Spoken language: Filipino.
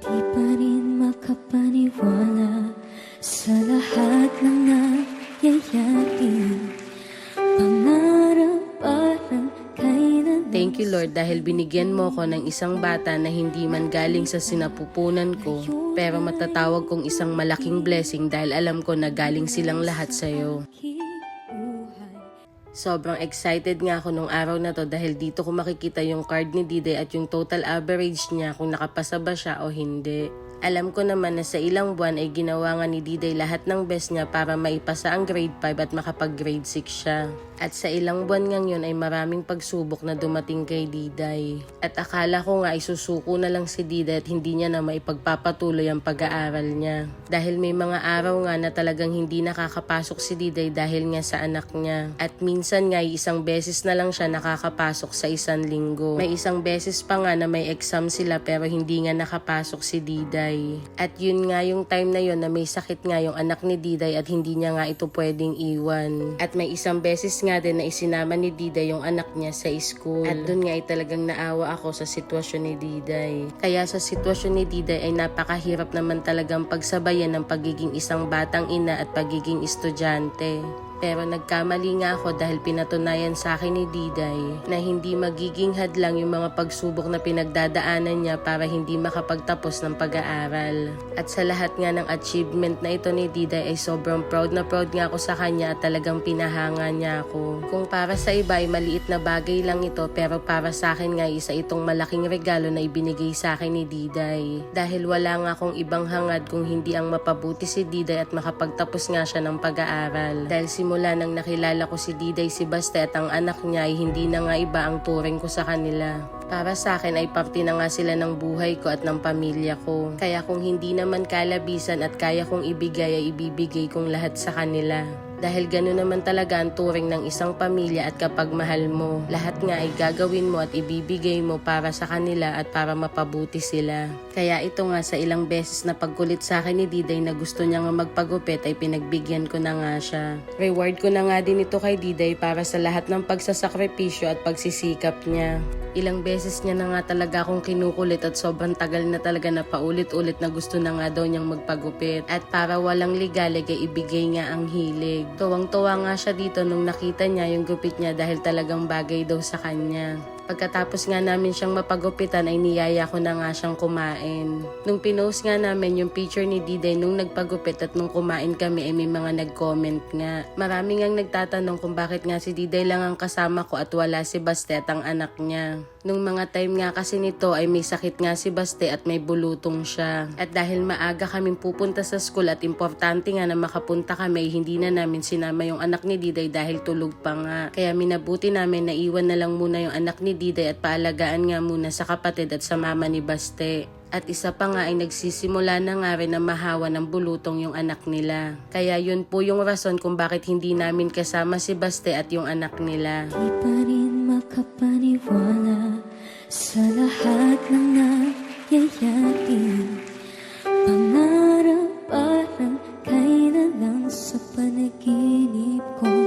Di pa rin makapaniwala sa lahat ng nangyayari Pangarap parang kailan Thank you Lord dahil binigyan mo ko ng isang bata na hindi man galing sa sinapupunan ko pero matatawag kong isang malaking blessing dahil alam ko na galing silang lahat sa'yo. Sobrang excited nga ako nung araw na to dahil dito ko makikita yung card ni Diday at yung total average niya kung nakapasa ba siya o hindi. Alam ko naman na sa ilang buwan ay ginawa nga ni Diday lahat ng best niya para maipasa ang grade 5 at makapag grade 6 siya. At sa ilang buwan ngang yun ay maraming pagsubok na dumating kay Diday. At akala ko nga isusuko na lang si Diday at hindi niya na maipagpapatuloy ang pag-aaral niya. Dahil may mga araw nga na talagang hindi nakakapasok si Diday dahil nga sa anak niya. At minsan nga ay isang beses na lang siya nakakapasok sa isang linggo. May isang beses pa nga na may exam sila pero hindi nga nakapasok si Diday. At yun nga yung time na yun na may sakit nga yung anak ni Diday at hindi niya nga ito pwedeng iwan. At may isang beses nga din na isinama ni Diday yung anak niya sa school. At dun nga ay talagang naawa ako sa sitwasyon ni Diday. Kaya sa sitwasyon ni Diday ay napakahirap naman talagang pagsabayan ng pagiging isang batang ina at pagiging estudyante. Pero nagkamali nga ako dahil pinatunayan sa akin ni Diday na hindi magiging hadlang yung mga pagsubok na pinagdadaanan niya para hindi makapagtapos ng pag-aaral. At sa lahat nga ng achievement na ito ni Diday ay sobrang proud na proud nga ako sa kanya at talagang pinahanga niya ako. Kung para sa iba ay maliit na bagay lang ito pero para sa akin nga isa itong malaking regalo na ibinigay sa akin ni Diday. Dahil wala nga akong ibang hangad kung hindi ang mapabuti si Diday at makapagtapos nga siya ng pag-aaral. Dahil simula nang nakilala ko si Diday si Baste at ang anak niya ay hindi na nga iba ang turing ko sa kanila. Para sa akin ay parte na nga sila ng buhay ko at ng pamilya ko. Kaya kung hindi naman kalabisan at kaya kong ibigay ay ibibigay kong lahat sa kanila. Dahil gano'n naman talaga ang turing ng isang pamilya at kapag mahal mo, lahat nga ay gagawin mo at ibibigay mo para sa kanila at para mapabuti sila. Kaya ito nga sa ilang beses na pagkulit sa akin ni Diday na gusto niya nga magpagupit ay pinagbigyan ko na nga siya. Reward ko na nga din ito kay Diday para sa lahat ng pagsasakripisyo at pagsisikap niya. Ilang beses niya na nga talaga akong kinukulit at sobrang tagal na talaga na paulit-ulit na gusto na nga daw niyang magpagupit. At para walang ligalig ay ibigay nga ang hilig. Tuwang-tuwa nga siya dito nung nakita niya yung gupit niya dahil talagang bagay daw sa kanya. Pagkatapos nga namin siyang mapagupitan ay niyaya ko na nga siyang kumain. Nung pinost nga namin yung picture ni Diday nung nagpagupit at nung kumain kami ay may mga nag-comment nga. Marami ngang nagtatanong kung bakit nga si Diday lang ang kasama ko at wala si Baste at ang anak niya. Nung mga time nga kasi nito ay may sakit nga si Baste at may bulutong siya. At dahil maaga kaming pupunta sa school at importante nga na makapunta kami, hindi na namin sinama yung anak ni Diday dahil tulog pa nga. Kaya minabuti namin na iwan na lang muna yung anak ni Diday at paalagaan nga muna sa kapatid at sa mama ni Baste. At isa pa nga ay nagsisimula na nga rin na mahawa ng bulutong yung anak nila. Kaya yun po yung rason kung bakit hindi namin kasama si Baste at yung anak nila. Di pa rin makapaniwala sa lahat ng nangyayari. Pangarap parang kailan lang sa panaginip ko